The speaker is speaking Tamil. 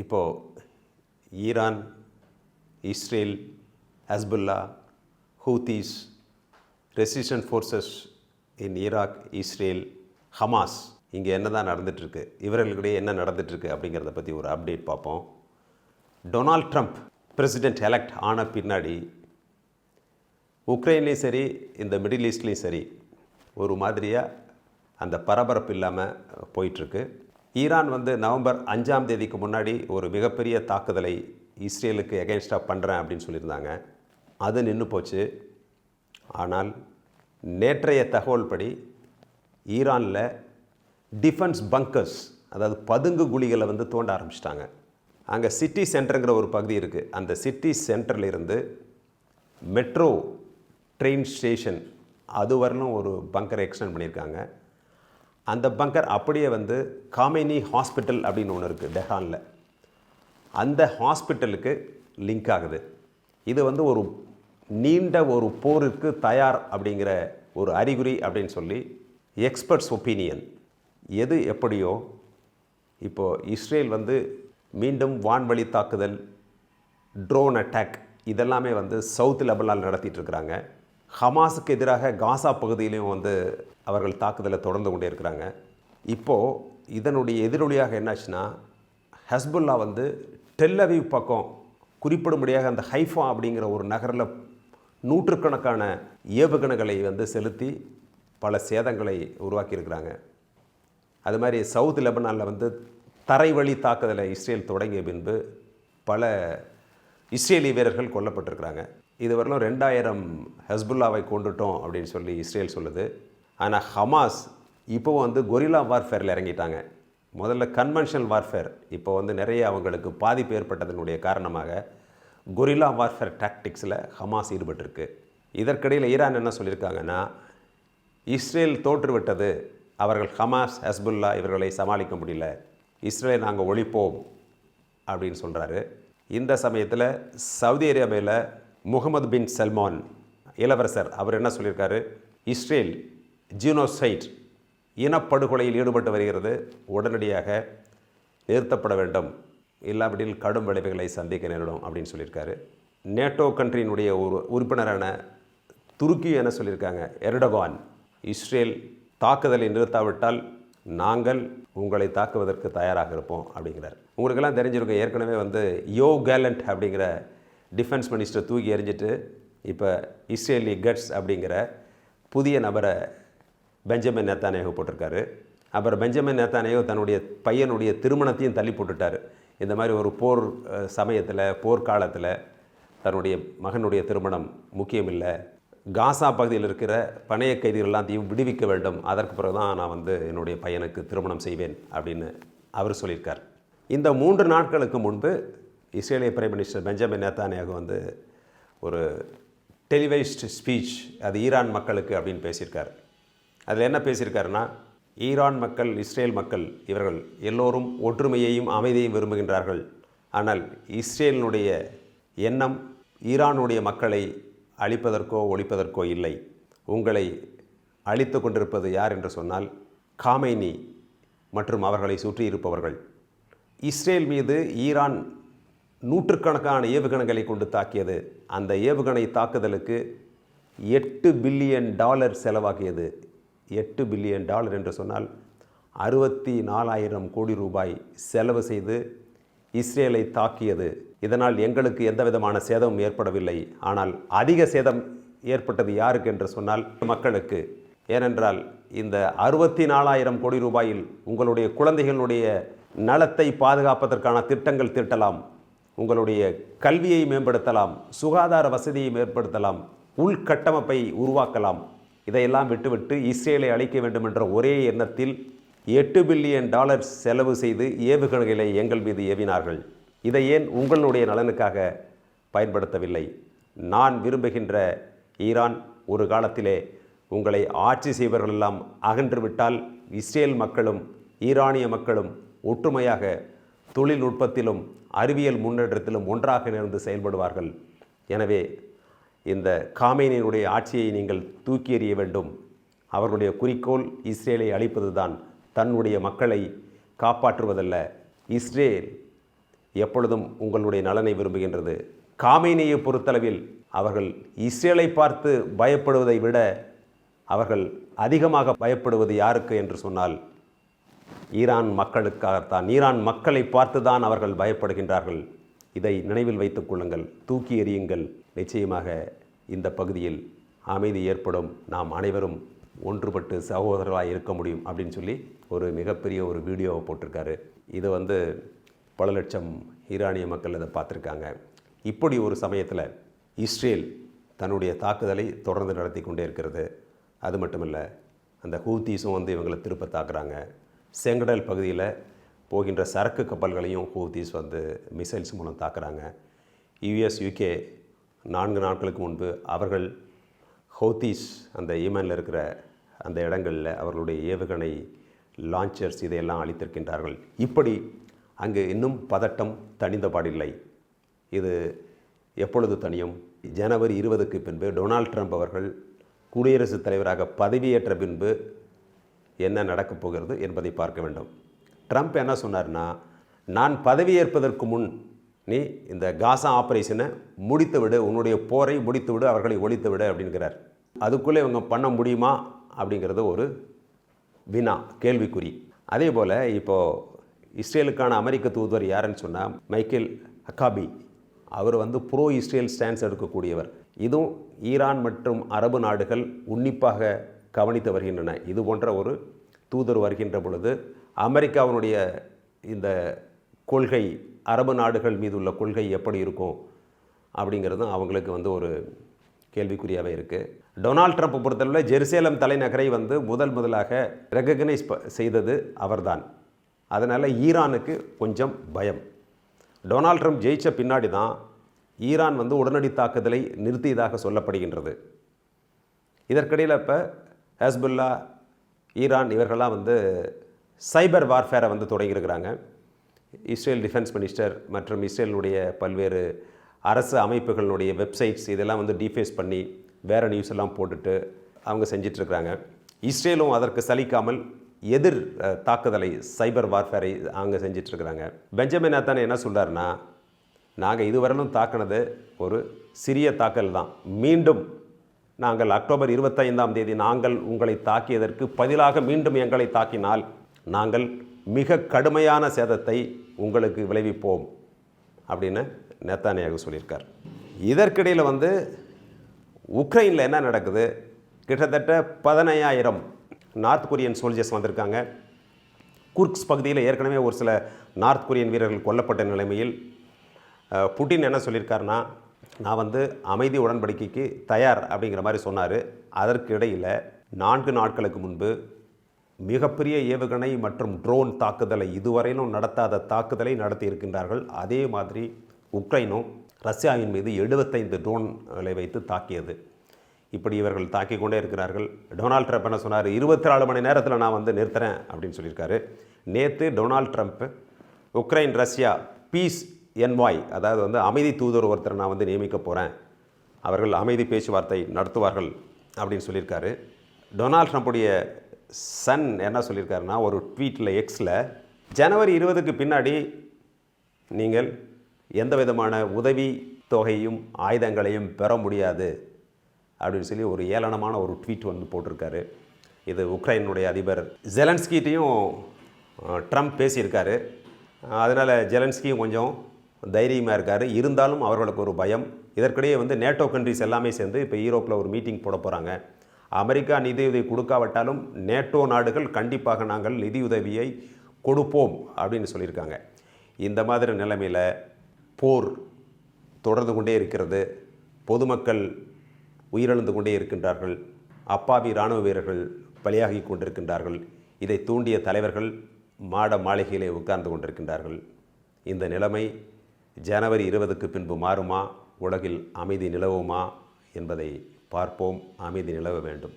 இப்போது Iran Israel Hezbollah Houthis resistant forces in Iraq Israel Hamas இங்கே என்ன தான் நடந்துகிட்ருக்கு இவர்களுக்கிடையே என்ன நடந்துகிட்ருக்கு அப்படிங்கிறத பற்றி ஒரு அப்டேட் பார்ப்போம். டொனால்ட் ட்ரம்ப் பிரசிடென்ட் எலெக்ட் ஆன பின்னாடி உக்ரைன்லேயும் சரி இந்த மிடில் ஈஸ்ட்லேயும் சரி ஒரு மாதிரியாக அந்த பரபரப்பு இல்லாமல் போயிட்டுருக்கு. ஈரான் வந்து நவம்பர் அஞ்சாம் தேதிக்கு முன்னாடி ஒரு மிகப்பெரிய தாக்குதலை இஸ்ரேலுக்கு எகென்ஸ்டாக பண்ணுறேன் அப்படின்னு சொல்லியிருந்தாங்க. அது நின்று போச்சு. ஆனால் நேற்றைய தகவல் படி ஈரானில் டிஃபென்ஸ் பங்கர்ஸ் அதாவது பதுங்கு குழிகளை வந்து தோண்ட ஆரம்பிச்சிட்டாங்க. அங்கே சிட்டி சென்டருங்கிற ஒரு பகுதி இருக்குது அந்த சிட்டி சென்டர்லேருந்து மெட்ரோ ட்ரெயின் ஸ்டேஷன் அது வரலும் ஒரு பங்கரை எக்ஸ்டெண்ட் பண்ணியிருக்காங்க. அந்த பங்கர் அப்படியே வந்து காமினி ஹாஸ்பிட்டல் அப்படின்னு ஒன்று இருக்குது டெஹானில் அந்த ஹாஸ்பிட்டலுக்கு லிங்க் ஆகுது. இது வந்து ஒரு நீண்ட ஒரு போருக்கு தயார் அப்படிங்கிற ஒரு அறிகுறி அப்படின்னு சொல்லி எக்ஸ்பர்ட்ஸ் ஒப்பீனியன் எது எப்படியோ இப்போது இஸ்ரேல் வந்து மீண்டும் வான்வழி தாக்குதல் ட்ரோன் அட்டாக் இதெல்லாமே வந்து சவுத் லெபலால் நடத்திட்டு இருக்கிறாங்க. ஹமாஸுக்கு எதிராக காசா பகுதியிலையும் வந்து அவர்கள் தாக்குதலை தொடர்ந்து கொண்டே இருக்கிறாங்க. இப்போது இதனுடைய எதிரொலியாக என்னாச்சுன்னா ஹஸ்புல்லா வந்து டெல்லவி பக்கம் குறிப்பிடும்படியாக அந்த ஹைஃபா அப்படிங்கிற ஒரு நகரில் நூற்றுக்கணக்கான ஏவுகணைகளை வந்து செலுத்தி பல சேதங்களை உருவாக்கியிருக்கிறாங்க. அது மாதிரி சவுத் லெபனானில் வந்து தரைவழி தாக்குதலை இஸ்ரேல் தொடங்கிய பின்பு பல இஸ்ரேலி வீரர்கள் கொல்லப்பட்டிருக்கிறாங்க. இதுவரையிலும் ரெண்டாயிரம் ஹஸ்புல்லாவை கொண்டுட்டோம் அப்படின்னு சொல்லி இஸ்ரேல் சொல்லுது. ஆனால் ஹமாஸ் இப்போ வந்து கொரில்லா வார்ஃபேரில் இறங்கிட்டாங்க. முதல்ல கன்வென்ஷனல் வார்ஃபேர் இப்போ வந்து நிறைய அவங்களுக்கு பாதிப்பு ஏற்பட்டதனுடைய காரணமாக கொரில்லா வார்ஃபேர் டாக்டிக்ஸில் ஹமாஸ் ஈடுபட்டிருக்கு. இதற்கிடையில் ஈரான் என்ன சொல்லியிருக்காங்கன்னா இஸ்ரேல் தோற்றுவிட்டது அவர்கள் ஹமாஸ் ஹஸ்புல்லா இவர்களை சமாளிக்க முடியல இஸ்ரேலை நாங்கள் ஒழிப்போம் அப்படின்னு சொல்கிறாரு இந்த சமயத்தில் சவுதி அரேபியாவில் முகமது பின் சல்மான் இளவரசர் அவர் என்ன சொல்லியிருக்காரு? இஸ்ரேல் ஜீனோசைட் இனப்படுகொலையில் ஈடுபட்டு வருகிறது. உடனடியாக நிறுத்தப்பட வேண்டும். இல்லாவிடில் கடும் விளைவுகளை சந்திக்க நேரிடும் அப்படின்னு சொல்லியிருக்காரு. நேட்டோ கண்ட்ரியினுடைய ஒரு உறுப்பினரான துருக்கி என்ன சொல்லியிருக்காங்க? எர்டகான் இஸ்ரேல் தாக்குதலை நிறுத்தாவிட்டால் நாங்கள் உங்களை தாக்குவதற்கு தயாராக இருப்போம் அப்படிங்கிறார். உங்களுக்கெல்லாம் தெரிஞ்சிருக்கும் ஏற்கனவே வந்து யோ கேலண்ட் அப்படிங்கிற டிஃபென்ஸ் மினிஸ்டர் தூக்கி எறிஞ்சிட்டு இப்போ இஸ்ரேலி கட்ஸ் அப்படிங்கிற புதிய நபரை பெஞ்சமின் நேத்தானேகோ போட்டிருக்காரு. அப்புறம் பெஞ்சமின் நேத்தானேகோ தன்னுடைய பையனுடைய திருமணத்தையும் தள்ளி போட்டுட்டார். இந்த மாதிரி ஒரு போர் சமயத்தில் போர்க்காலத்தில் தன்னுடைய மகனுடைய திருமணம் முக்கியமில்லை. காசா பகுதியில் இருக்கிற பணைய கைதிகள் எல்லாத்தையும் விடுவிக்க வேண்டும். அதற்கு பிறகு தான் நான் வந்து என்னுடைய பையனுக்கு திருமணம் செய்வேன் அப்படின்னு அவர் சொல்லியிருக்கார். இந்த மூன்று நாட்களுக்கு முன்பு இஸ்ரேலிய பிரைம் மினிஸ்டர் பெஞ்சமின் நேத்தானியாக வந்து ஒரு டெலிவைஸ்டு ஸ்பீச் அது ஈரான் மக்களுக்கு அப்படின்னு பேசியிருக்கார். அதில் என்ன பேசியிருக்காருன்னா ஈரான் மக்கள் இஸ்ரேல் மக்கள் இவர்கள் எல்லோரும் ஒற்றுமையையும் அமைதியையும் விரும்புகின்றார்கள். ஆனால் இஸ்ரேலினுடைய எண்ணம் ஈரானுடைய மக்களை அழிப்பதற்கோ ஒழிப்பதற்கோ இல்லை. உங்களை அழித்து கொண்டிருப்பது யார் என்று சொன்னால் காமைனி மற்றும் அவர்களை சுற்றி இருப்பவர்கள் இஸ்ரேல் மீது ஈரான் நூற்றுக்கணக்கான ஏவுகணைகளை கொண்டு தாக்கியது. அந்த ஏவுகணை தாக்குதலுக்கு எட்டு பில்லியன் டாலர் செலவாகியது. எட்டு பில்லியன் டாலர் என்று சொன்னால் அறுபத்தி நாலாயிரம் கோடி ரூபாய் செலவு செய்து இஸ்ரேலை தாக்கியது. இதனால் எங்களுக்கு எந்த விதமான சேதமும் ஏற்படவில்லை. ஆனால் அதிக சேதம் ஏற்பட்டது யாருக்கு என்று சொன்னால் மக்களுக்கு. ஏனென்றால் இந்த அறுபத்தி நாலாயிரம் கோடி ரூபாயில் உங்களுடைய குழந்தைகளுடைய நலத்தை பாதுகாப்பதற்கான திட்டங்கள் திட்டலாம். உங்களுடைய கல்வியை மேம்படுத்தலாம். சுகாதார வசதியை மேம்படுத்தலாம். உள்கட்டமைப்பை உருவாக்கலாம். இதையெல்லாம் விட்டுவிட்டு இஸ்ரேலை அழிக்க வேண்டும் என்ற ஒரே எண்ணத்தில் எட்டு பில்லியன் டாலர் செலவு செய்து ஏவுகணைகளை எங்கள் மீது ஏவினார்கள். இதை ஏன் உங்களுடைய நலனுக்காக பயன்படுத்தவில்லை? நான் விரும்புகின்ற ஈரான் ஒரு காலத்திலே உங்களை ஆட்சி செய்பவர்களெல்லாம் அகன்றுவிட்டால் இஸ்ரேல் மக்களும் ஈரானிய மக்களும் ஒற்றுமையாக தொழில்நுட்பத்திலும் அறிவியல் முன்னேற்றத்திலும் ஒன்றாக நேர்ந்து செயல்படுவார்கள். எனவே இந்த காமேனியினுடைய ஆட்சியை நீங்கள் தூக்கி எறிய வேண்டும். அவர்களுடைய குறிக்கோள் இஸ்ரேலை அழிப்பதுதான். தன்னுடைய மக்களை காப்பாற்றுவதல்ல. இஸ்ரேல் எப்பொழுதும் உங்களுடைய நலனை விரும்புகின்றது. காமினியை பொறுத்தளவில் அவர்கள் இஸ்ரேலை பார்த்து பயப்படுவதை விட அவர்கள் அதிகமாக பயப்படுவது யாருக்கு என்று சொன்னால் ஈரான் மக்களுக்காகத்தான். ஈரான் மக்களை பார்த்துதான் அவர்கள் பயப்படுகின்றார்கள். இதை நினைவில் வைத்துக் கொள்ளுங்கள். தூக்கி எறியுங்கள். நிச்சயமாக இந்த பகுதியில் அமைதி ஏற்படும். நாம் அனைவரும் ஒன்றுபட்டு சகோதரர்களாக இருக்க முடியும் அப்படின்னு சொல்லி ஒரு மிகப்பெரிய ஒரு வீடியோவை போட்டிருக்காரு. இது வந்து பல லட்சம் ஈரானிய மக்கள் இதை பார்த்துருக்காங்க. இப்படி ஒரு சமயத்தில் இஸ்ரேல் தன்னுடைய தாக்குதலை தொடர்ந்து நடத்தி கொண்டே இருக்கிறது. அது மட்டுமல்ல அந்த ஹூத்தீஸும் வந்து இவங்களை திருப்ப தாக்குறாங்க. செங்கடல் பகுதியில் போகின்ற சரக்கு கப்பல்களையும் ஹூத்தீஸ் வந்து மிசைல்ஸ் மூலம் தாக்குறாங்க. யுஎஸ் யூகே நான்கு நாட்களுக்கு முன்பு அவர்கள் ஹவுத்தீஸ் அந்த ஈமனில் இருக்கிற அந்த இடங்களில் அவர்களுடைய ஏவுகணை லான்ச்சர்ஸ் இதையெல்லாம் அளித்திருக்கின்றார்கள் இப்படி அங்கு இன்னும் பதட்டம் தணிந்த பாடில்லை இது எப்பொழுது தனியும் ஜனவரி இருபதுக்கு பின்பு டொனால்ட் ட்ரம்ப் அவர்கள் குடியரசுத் தலைவராக பதவியேற்ற பின்பு என்ன நடக்கப் போகிறது என்பதை பார்க்க வேண்டும். ட்ரம்ப் என்ன சொன்னார்னா நான் பதவியேற்பதற்கு முன் நீ இந்த காசா ஆப்ரேஷனை முடித்து விடு உன்னுடைய போரை முடித்து விடு அவர்களை ஒழித்து விடு அப்படிங்கிறார். அதுக்குள்ளே இவங்க பண்ண முடியுமா அப்படிங்கிறது ஒரு வினா கேள்விக்குறி. அதே போல் இப்போது இஸ்ரேலுக்கான அமெரிக்க தூதுவர் யாருன்னு சொன்னால் மைக்கேல் அக்காபி அவர் வந்து ப்ரோ இஸ்ரேல் ஸ்டான்ஸ் எடுக்கக்கூடியவர். இதுவும் ஈரான் மற்றும் அரபு நாடுகள் உன்னிப்பாக கவனித்து வருகின்றன. இது போன்ற ஒரு தூதர் வருகின்ற பொழுது அமெரிக்காவினுடைய இந்த கொள்கை அரபு நாடுகள் மீது உள்ள கொள்கை எப்படி இருக்கும் அப்படிங்கிறதும் அவங்களுக்கு வந்து ஒரு கேள்விக்குறியாகவே இருக்குது டொனால்ட் ட்ரம்ப் பொறுத்தளவில் ஜெருசேலம் தலைநகரை வந்து முதல் முதலாக ரெகக்னைஸ் செய்தது அவர்தான். அதனால் ஈரானுக்கு கொஞ்சம் பயம். டொனால்ட் ட்ரம்ப் ஜெயித்த பின்னாடி தான் ஈரான் வந்து உடனடி தாக்குதலை நிறுத்தியதாக சொல்லப்படுகின்றது. இதற்கிடையில் இப்போ ஹஸ்புல்லா ஈரான் இவர்களாம் வந்து சைபர் வார்ஃபேரை வந்து தொடங்கியிருக்கிறாங்க. இஸ்ரேல் டிஃபென்ஸ் மினிஸ்டர் மற்றும் இஸ்ரேலுடைய பல்வேறு அரசு அமைப்புகளுடைய வெப்சைட்ஸ் இதெல்லாம் வந்து டீஃபேஸ் பண்ணி வேறு நியூஸ் எல்லாம் போட்டுட்டு அவங்க செஞ்சிட்ருக்கிறாங்க. இஸ்ரேலும் அதற்கு சலிக்காமல் எதிர் தாக்குதலை சைபர் வார்ஃபேரை அவங்க செஞ்சிட்ருக்கிறாங்க. பெஞ்சமின் நேத்தானே என்ன சொல்கிறாருன்னா நாங்கள் இதுவரையிலும் தாக்குனது ஒரு சிறிய தாக்கல் தான். மீண்டும் நாங்கள் அக்டோபர் இருபத்தைந்தாம் தேதி நாங்கள் உங்களை தாக்கியதற்கு பதிலாக மீண்டும் எங்களை தாக்கினால் நாங்கள் மிக கடுமையான சேதத்தை உங்களுக்கு விளைவிப்போம். அப்படின்னு நேத்தானியாக சொல்லியிருக்கார். இதற்கிடையில் வந்து உக்ரைனில் என்ன நடக்குது? கிட்டத்தட்ட பதினையாயிரம் நார்த் கொரியன் சோல்ஜர்ஸ் வந்திருக்காங்க. குர்க்ஸ் பகுதியில் ஏற்கனவே ஒரு சில நார்த் கொரியன் வீரர்கள் கொல்லப்பட்ட நிலைமையில் புட்டின் என்ன சொல்லியிருக்காருன்னா நான் வந்து அமைதி உடன்படிக்கைக்கு தயார் அப்படிங்கிற மாதிரி சொன்னார். அதற்கு இடையில் நான்கு நாட்களுக்கு முன்பு மிகப்பெரிய ஏவுகணை மற்றும் ட்ரோன் தாக்குதலை இதுவரையிலும் நடத்தாத தாக்குதலை நடத்தி இருக்கின்றார்கள் அதே மாதிரி உக்ரைனும் ரஷ்யாவின் மீது எழுபத்தைந்து ட்ரோன்களை வைத்து தாக்கியது. இப்படி இவர்கள் தாக்கி கொண்டே இருக்கிறார்கள். டொனால்ட் ட்ரம்ப் என்ன சொன்னார்? இருபத்தி நாலு மணி நேரத்தில் நான் வந்து நிறுத்துறேன் அப்படின்னு சொல்லியிருக்காரு. நேற்று Donald Trump Ukraine Russia peace envoy அதாவது வந்து அமைதி தூதர் ஒருத்தர் நான் வந்து நியமிக்க போகிறேன் அவர்கள் அமைதி பேச்சுவார்த்தை நடத்துவார்கள் அப்படின்னு சொல்லியிருக்காரு. டொனால்ட் ட்ரம்ப்புடைய சன் என்ன சொல்லியிருக்காருன்னா ஒரு ட்வீட்டில் எக்ஸில் ஜனவரி இருபதுக்கு பின்னாடி நீங்கள் எந்த விதமான உதவி தொகையும் ஆயுதங்களையும் பெற முடியாது. அப்படின்னு சொல்லி ஒரு ஏளனமான ஒரு ட்வீட் வந்து போட்டிருக்காரு. இது உக்ரைனுடைய அதிபர் ஜெலன்ஸ்கிட்டையும் ட்ரம்ப் பேசியிருக்காரு. அதனால் ஜெலன்ஸ்கியும் கொஞ்சம் தைரியமாக இருக்கார். இருந்தாலும் அவர்களுக்கு ஒரு பயம். இதற்கிடையே வந்து நேட்டோ கண்ட்ரிஸ் எல்லாமே சேர்ந்து இப்போ ஈரோப்பில் ஒரு மீட்டிங் போட போகிறாங்க அமெரிக்கா நிதியுதவி கொடுக்காவிட்டாலும் நேட்டோ நாடுகள் கண்டிப்பாக நாங்கள் நிதியுதவியை கொடுப்போம் அப்படின்னு சொல்லியிருக்காங்க. இந்த மாதிரி நிலைமையில் போர் தொடர்ந்து கொண்டே இருக்கிறது. பொதுமக்கள் உயிரிழந்து கொண்டே இருக்கின்றார்கள். அப்பாவி இராணுவ வீரர்கள் பலியாகி கொண்டிருக்கின்றார்கள். இதை தூண்டிய தலைவர்கள் மாட மாளிகையிலே உட்கார்ந்து கொண்டிருக்கின்றார்கள். இந்த நிலைமை ஜனவரி இருபதுக்கு பின்பு மாறுமா? உலகில் அமைதி நிலவுமா? என்பதை பார்ப்போம். அமைதி நிலவ வேண்டும்.